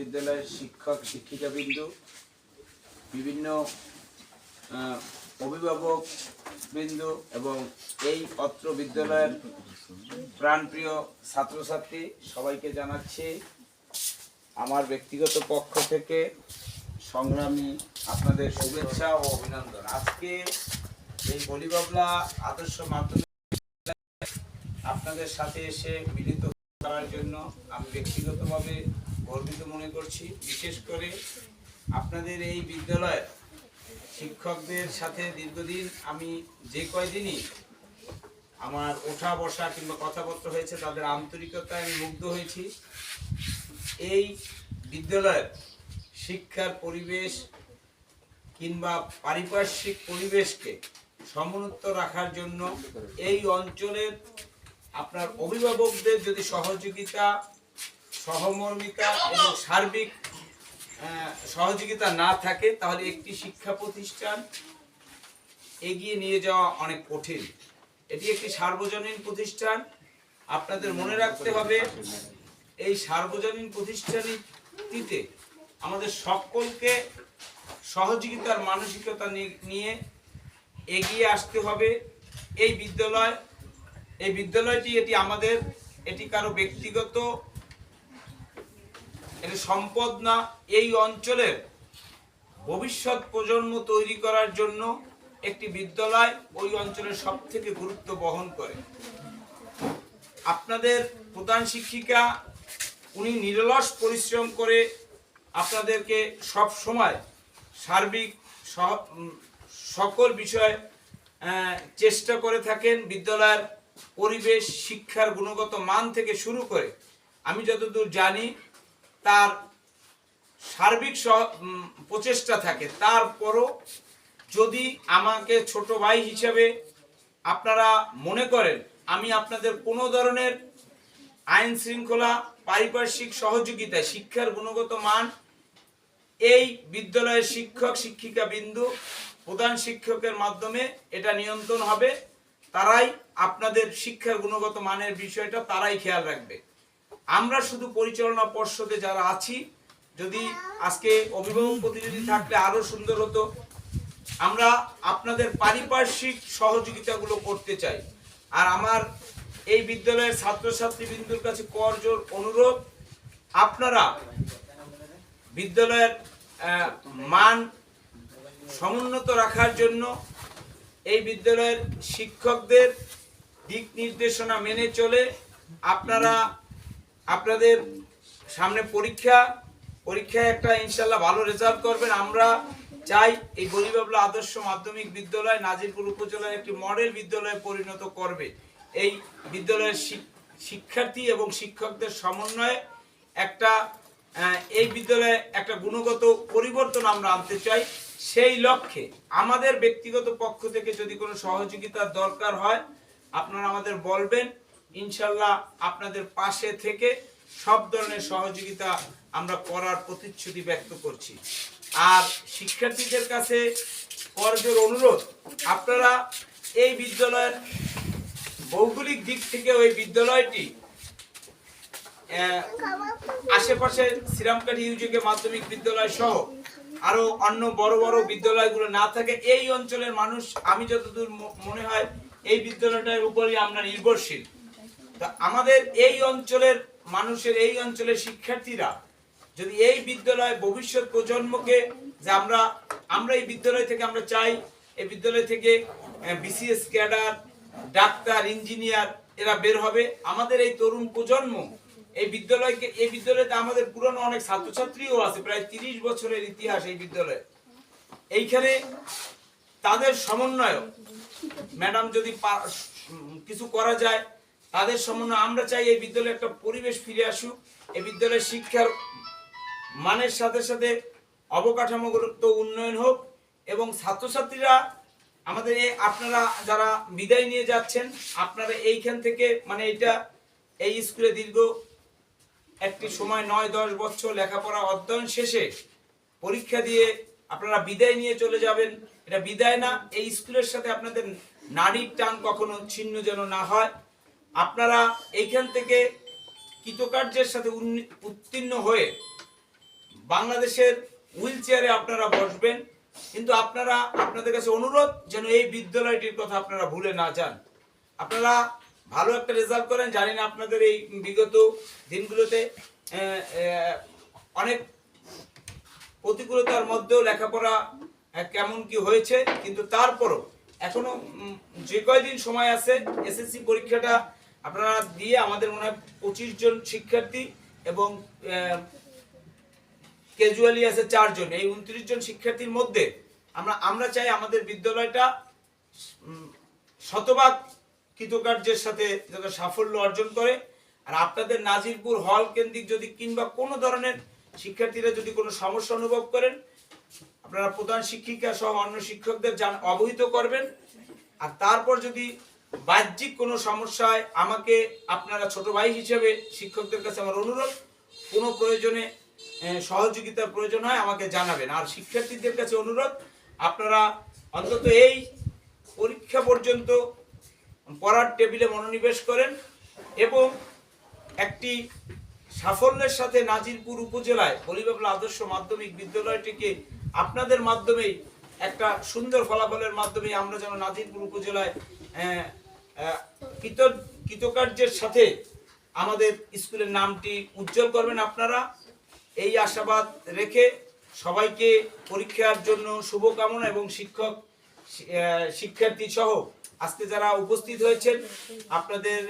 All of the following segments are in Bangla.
বিদ্যালয়ের শিক্ষক, শিক্ষিকাবৃন্দ, বিভিন্ন অভিভাবক বৃন্দ এবং এই অত্র বিদ্যালয়ের প্রাণপ্রিয় ছাত্রছাত্রী সবাইকে জানাচ্ছি, আমার ব্যক্তিগত পক্ষ থেকে সংগ্রামী আপনাদের শুভেচ্ছা ও অভিনন্দন। আজকে এই বলিবাবলা আদর্শ মাধ্যমিক আপনাদের সাথে এসে মিলিত করার জন্য আমি ব্যক্তিগতভাবে গর্বিত মনে করছি। বিশেষ করে আপনাদের এই বিদ্যালয়ের শিক্ষকদের সাথে দীর্ঘদিন আমি যে কয়দিনই আমার ওঠা, বসা কিংবা কথাবার্তা হয়েছে তাদের আন্তরিকতায় আমি মুগ্ধ হয়েছি। এই বিদ্যালয়ের শিক্ষার পরিবেশ কিংবা পারিপার্শ্বিক পরিবেশকে সমুন্নত রাখার জন্য এই অঞ্চলের আপনার অভিভাবকদের যদি সহযোগিতা সহমর্মিতা এবং সার্বিক সহযোগিতা না থাকে, তাহলে একটি শিক্ষা প্রতিষ্ঠান এগিয়ে নিয়ে যাওয়া অনেক কঠিন। এটি একটি সার্বজনীন প্রতিষ্ঠান। আপনাদের মনে রাখতে হবে, এই সার্বজনীন প্রতিষ্ঠানটিতে আমাদের সকলকে সহযোগিতার মানসিকতা নিয়ে এগিয়ে আসতে হবে। এই বিদ্যালয়, এই বিদ্যালয়টি এটি আমাদের, এটি কারও ব্যক্তিগত এটি সম্পদ না, এই অঞ্চলের ভবিষ্যৎ প্রজন্ম তৈরি করার জন্য একটি বিদ্যালয় ওই অঞ্চলের সব থেকে গুরুত্ব বহন করে। আপনাদের প্রধান শিক্ষিকা, উনি নিরলস পরিশ্রম করে আপনাদেরকে সব সময় সার্বিক সকল বিষয়ে চেষ্টা করে থাকেন বিদ্যালয়ের পরিবেশ, শিক্ষার গুণগত মান থেকে শুরু করে। আমি যতদূর জানি তার সার্বিক প্রচেষ্টা থাকে। তারপরও যদি আমাকে ছোট ভাই হিসেবে আপনারা মনে করেন, আমি আপনাদের কোনো ধরনের আইন শৃঙ্খলা, পারিপার্শ্বিক সহযোগিতায় শিক্ষার গুণগত মান, এই বিদ্যালয়ের শিক্ষক, শিক্ষিকা বিন্দু, প্রধান শিক্ষকের মাধ্যমে এটা নিয়ন্ত্রণ হবে, তারাই আপনাদের শিক্ষার গুণগত মানের বিষয়টা তারাই খেয়াল রাখবে। আমরা শুধু পরিচালনা পর্ষদে যারা আছি, যদি আজকে অভিভাবক প্রতিনিধি থাকলে আরও সুন্দর হতো। আমরা আপনাদের পারিপার্শ্বিক সহযোগিতাগুলো করতে চাই। আর আমার এই বিদ্যালয়ের ছাত্রছাত্রী বিন্দুর কাছে করজোর অনুরোধ, আপনারা বিদ্যালয়ের মান সমুন্নত রাখার জন্য এই বিদ্যালয়ের শিক্ষকদের দিক নির্দেশনা মেনে চলে আপনারা আপনাদের সামনে পরীক্ষা, পরীক্ষায় একটা ইনশাল্লাহ ভালো রেজাল্ট করবেন। আমরা চাই এই গরিবাবলা আদর্শ মাধ্যমিক বিদ্যালয় নাজিরপুর উপজেলার একটি মডেল বিদ্যালয়ে পরিণত করবে। এই বিদ্যালয়ের শিক্ষার্থী এবং শিক্ষকদের সমন্বয়ে একটা এই বিদ্যালয়ে একটা গুণগত পরিবর্তন আমরা আনতে চাই। সেই লক্ষ্যে আমাদের ব্যক্তিগত পক্ষ থেকে যদি কোনো সহযোগিতার দরকার হয়, আপনারা আমাদের বলবেন। ইনশাল্লাহ আপনাদের পাশে থেকে সব ধরনের সহযোগিতা আমরা করার প্রতিশ্রুতি ব্যক্ত করছি। আর শিক্ষার্থীদের কাছে করজোর অনুরোধ, আপনারা এই বিদ্যালয়ের ভৌগোলিক দিক থেকে ওই বিদ্যালয়টি আশেপাশে শ্রীরামকাঠি ইউজিকে মাধ্যমিক বিদ্যালয় সহ আরও অন্য বড় বড় বিদ্যালয়গুলো না থাকে, এই অঞ্চলের মানুষ, আমি যতদূর মনে হয়, এই বিদ্যালয়টার উপরই আমরা নির্ভরশীল। তা আমাদের এই অঞ্চলের মানুষের, এই অঞ্চলের শিক্ষার্থীরা যদি এই বিদ্যালয় ভবিষ্যৎ প্রজন্মকে যে আমরা আমরা এই বিদ্যালয় থেকে আমরা চাই, এই বিদ্যালয় থেকে বিসিএস ক্যাডার, ডাক্তার, ইঞ্জিনিয়ার এরা বের হবে। আমাদের এই তরুণ প্রজন্ম এই বিদ্যালয়কে, এই বিদ্যালয়তে আমাদের পুরনো অনেক ছাত্রছাত্রীও আছে, প্রায় তিরিশ বছরের ইতিহাস এই বিদ্যালয়ে। এইখানে তাদের সমন্বয় ম্যাডাম যদি কিছু করা যায় তাদের সমন্বয় আমরা চাই এই বিদ্যালয়ে একটা পরিবেশ ফিরে আসুক। এই বিদ্যালয়ের শিক্ষার মানের সাথে সাথে অবকাঠামোগত উন্নয়ন হোক এবং ছাত্রছাত্রীরা আমাদের এই আপনারা যারা বিদায় নিয়ে যাচ্ছেন, আপনারা এইখান থেকে মানে এটা এই স্কুলে দীর্ঘ একটি সময় নয়, দশ বছর লেখাপড়া অধ্যয়ন শেষে পরীক্ষা দিয়ে আপনারা বিদায় নিয়ে চলে যাবেন। এটা বিদায় না, এই স্কুলের সাথে আপনাদের নারীর টান কখনো ছিন্ন যেন না হয়। আপনারা এইখান থেকে কৃতকার্যের সাথে উত্তীর্ণ হয়ে বাংলাদেশের হুইল চেয়ারে আপনারা বসবেন। কিন্তু আপনারা, আপনাদের কাছে অনুরোধ যেন এই বিদ্যালয়টির কথা আপনারা ভুলে না যান। আপনারা ভালো একটা রেজাল্ট করেন। জানি না আপনাদের এই বিগত দিনগুলোতে অনেক প্রতিকূলতার মধ্যেও লেখাপড়া কেমন কি হয়েছে। কিন্তু তারপরও এখনও যে কয়দিন সময় আছে, এসএসসি পরীক্ষাটা আপনারা দিয়ে আমাদের মনে হয় জন শিক্ষার্থী এবং ক্যাজুয়ালি আছে চারজন। এই উনত্রিশ জন শিক্ষার্থীর মধ্যে আমরা আমরা চাই আমাদের বিদ্যালয়টা শতভাগ কৃতকার্যের সাথে যাতে সাফল্য অর্জন করে। আর আপনাদের নাজিরপুর হল কেন্দ্রিক যদি কিংবা কোনো ধরনের শিক্ষার্থীরা যদি কোনো সমস্যা অনুভব করেন, আপনারা প্রধান শিক্ষিকা সহ অন্য শিক্ষকদের জান, অবহিত করবেন। আর তারপর যদি বাহ্যিক কোনো সমস্যায় আমাকে আপনারা ছোট ভাই হিসেবে শিক্ষকদের কাছে আমার অনুরোধ, কোনো প্রয়োজনে সহযোগিতার প্রয়োজন হয় আমাকে জানাবেন। আর শিক্ষার্থীদের কাছে অনুরোধ, আপনারা অন্তত এই পরীক্ষা পর্যন্ত পড়ার টেবিলে মনোনিবেশ করেন এবং একটি সাফল্যের সাথে নাজিরপুর উপজেলায় হলিবাবলা আদর্শ মাধ্যমিক বিদ্যালয়টিকে আপনাদের মাধ্যমেই, একটা সুন্দর ফলাফলের মাধ্যমে আমরা যেন নাজিরপুর উপজেলায় কৃত- কৃতকার্যের সাথে আমাদের স্কুলের নামটি উজ্জ্বল করবেন আপনারা। এই আশাবাদ রেখে সবাইকে পরীক্ষার জন্য শুভকামনা এবং শিক্ষক শিক্ষার্থী সহ আজকে যারা উপস্থিত হয়েছেন, আপনাদের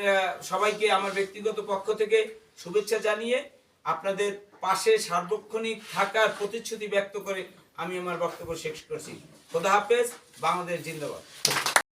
সবাইকে আমার ব্যক্তিগত পক্ষ থেকে শুভেচ্ছা জানিয়ে আপনাদের পাশে সার্বক্ষণিক থাকার প্রতিশ্রুতি ব্যক্ত করে আমি আমার বক্তব্য শেষ করছি। খোদা হাফেজ, বাংলাদেশ জিন্দাবাদ।